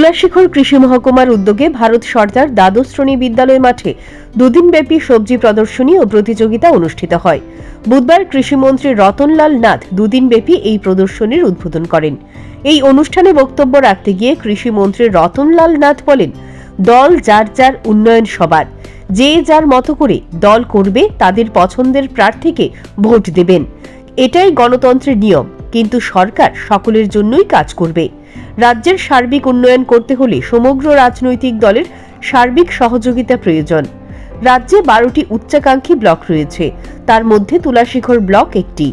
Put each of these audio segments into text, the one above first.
তুলাশিখর কৃষি মহকুমার উদ্যোগে ভারত সরকার দ্বাদশ শ্রেণি বিদ্যালয় মাঠে দুদিনব্যাপী সবজি প্রদর্শনী ও প্রতিযোগিতা অনুষ্ঠিত হয়। বুধবার কৃষিমন্ত্রী রতনলাল নাথ দুদিনব্যাপী এই প্রদর্শনীর উদ্বোধন করেন। এই অনুষ্ঠানে বক্তব্য রাখতে গিয়ে কৃষিমন্ত্রী রতনলাল নাথ বলেন, দল যার যার উন্নয়ন সবার। যে যার মতো করে দল করবে, তাদের পছন্দের প্রার্থীকে ভোট দেবেন। এটাই গণতন্ত্রের নিয়ম। কিন্তু সরকার সকলের জন্যই কাজ করবে। রাজ্যের সার্বিক উন্নয়ন করতে হলে সমগ্র রাজনৈতিক দলের সার্বিক সহযোগিতা প্রয়োজন। রাজ্যে বারোটি উচ্চাকাঙ্ক্ষী ব্লক রয়েছে, তার মধ্যে তুলাশিখর ব্লক একটি।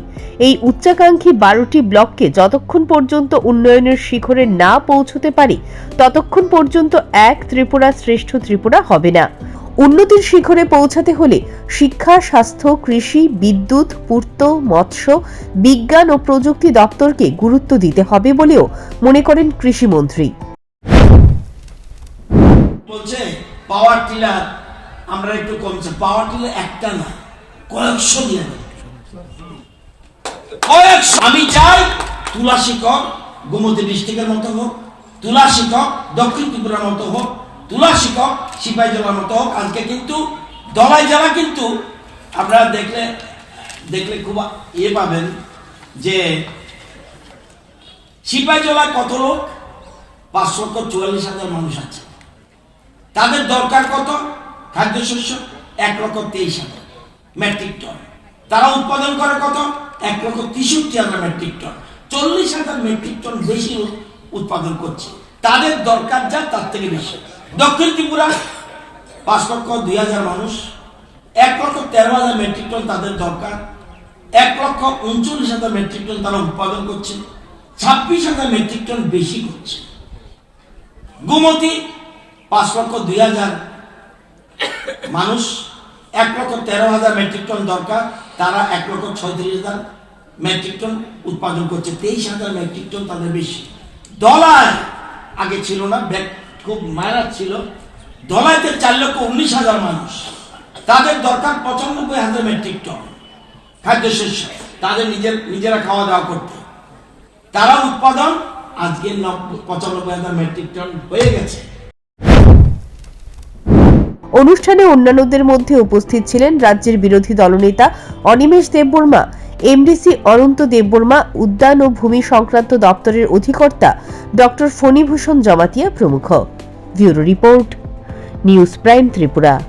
এই উচ্চাকাঙ্ক্ষী বারোটি ব্লককে যতক্ষণ পর্যন্ত উন্নয়নের শিখরে না পৌঁছতে পারে, ততক্ষণ পর্যন্ত এক ত্রিপুরা শ্রেষ্ঠ ত্রিপুরা হবে না। উন্নতির শিখরে পৌঁছাতে হলে শিক্ষা, স্বাস্থ্য, কৃষি, বিদ্যুৎ, পূর্ত, মৎস্য, বিজ্ঞান ও প্রযুক্তি দপ্তরকে গুরুত্ব দিতে হবে বলেও মনে করেন কৃষিমন্ত্রী। বলছে পাওয়ার টিলার আমরা একটু কমছে পাওয়ার টিলার একটা না, কয়েকশো দেবে। কয়েকশো! আমি চাই তুলা শিক্ষক গোমতী ডিস্ট্রিক্টের মতো হোক তুলা শিক্ষক দক্ষিণ ত্রিপুরার মতো হোক তুলা শিক্ষক, সিপাহী জেলার মতো হোক, আজকে কিন্তু দলাই জেলা কিন্তু আপনারা দেখলে দেখলে খুব ইয়ে পাবেন যে সিপাহী জেলায় কত লোক? পাঁচ লক্ষ চুয়াল্লিশ হাজার মানুষ আছে। তাদের দরকার কত? খাদ্যশস্য এক লক্ষ তেইশ হাজার মেট্রিক টন। তারা উৎপাদন করে কত? এক লক্ষ তেষট্টি হাজার মেট্রিক টন। চল্লিশ হাজার মেট্রিক টন বেশি উৎপাদন করছে। তাদের দরকার যা, তার থেকে বেশি। দক্ষিণ ত্রিপুরা, পাঁচ লক্ষ দুই হাজার মানুষ, এক লক্ষ তেরো হাজার মেট্রিক টন তাদের দরকার। এক লক্ষ উনচল্লিশ হাজার মেট্রিক টন তারা উৎপাদন করছে। ছাব্বিশ হাজার মেট্রিক টন বেশি করছে। গোমতী, পাঁচ লক্ষ দুই হাজার মানুষ, এক লক্ষ তেরো হাজার মেট্রিক টন দরকার। তারা এক লক্ষ ছয়ত্রিশ হাজার মেট্রিক টন উৎপাদন করছে। তেইশ হাজার মেট্রিক টন তাদের বেশি। ডলার আগে ছিল না ব্যাগ খুব মারা ছিল। ডলাইতে চার লক্ষ উনিশ হাজার মানুষ। তাদের দরকার পঁচানব্বই হাজার মেট্রিক টন খাদ্যশস্য তাদের নিজের, নিজেরা খাওয়া দাওয়া করতে। তারা উৎপাদন আজকে নব্বই পঁচানব্বই হাজার মেট্রিক টন হয়ে গেছে। অনুষ্ঠানে অন্যান্যদের মধ্যে উপস্থিত ছিলেন রাজ্যের বিরোধী দলনেতা অনিমেষ দেববর্মা এমডিসি অনন্ত দেববর্মা উদ্যান ও ভূমি সংক্রান্ত দপ্তরের অধিকর্তা ডক্টর ফণীভূষণ জমাতিয়া প্রমুখ। Bureau report, news prime Tripura.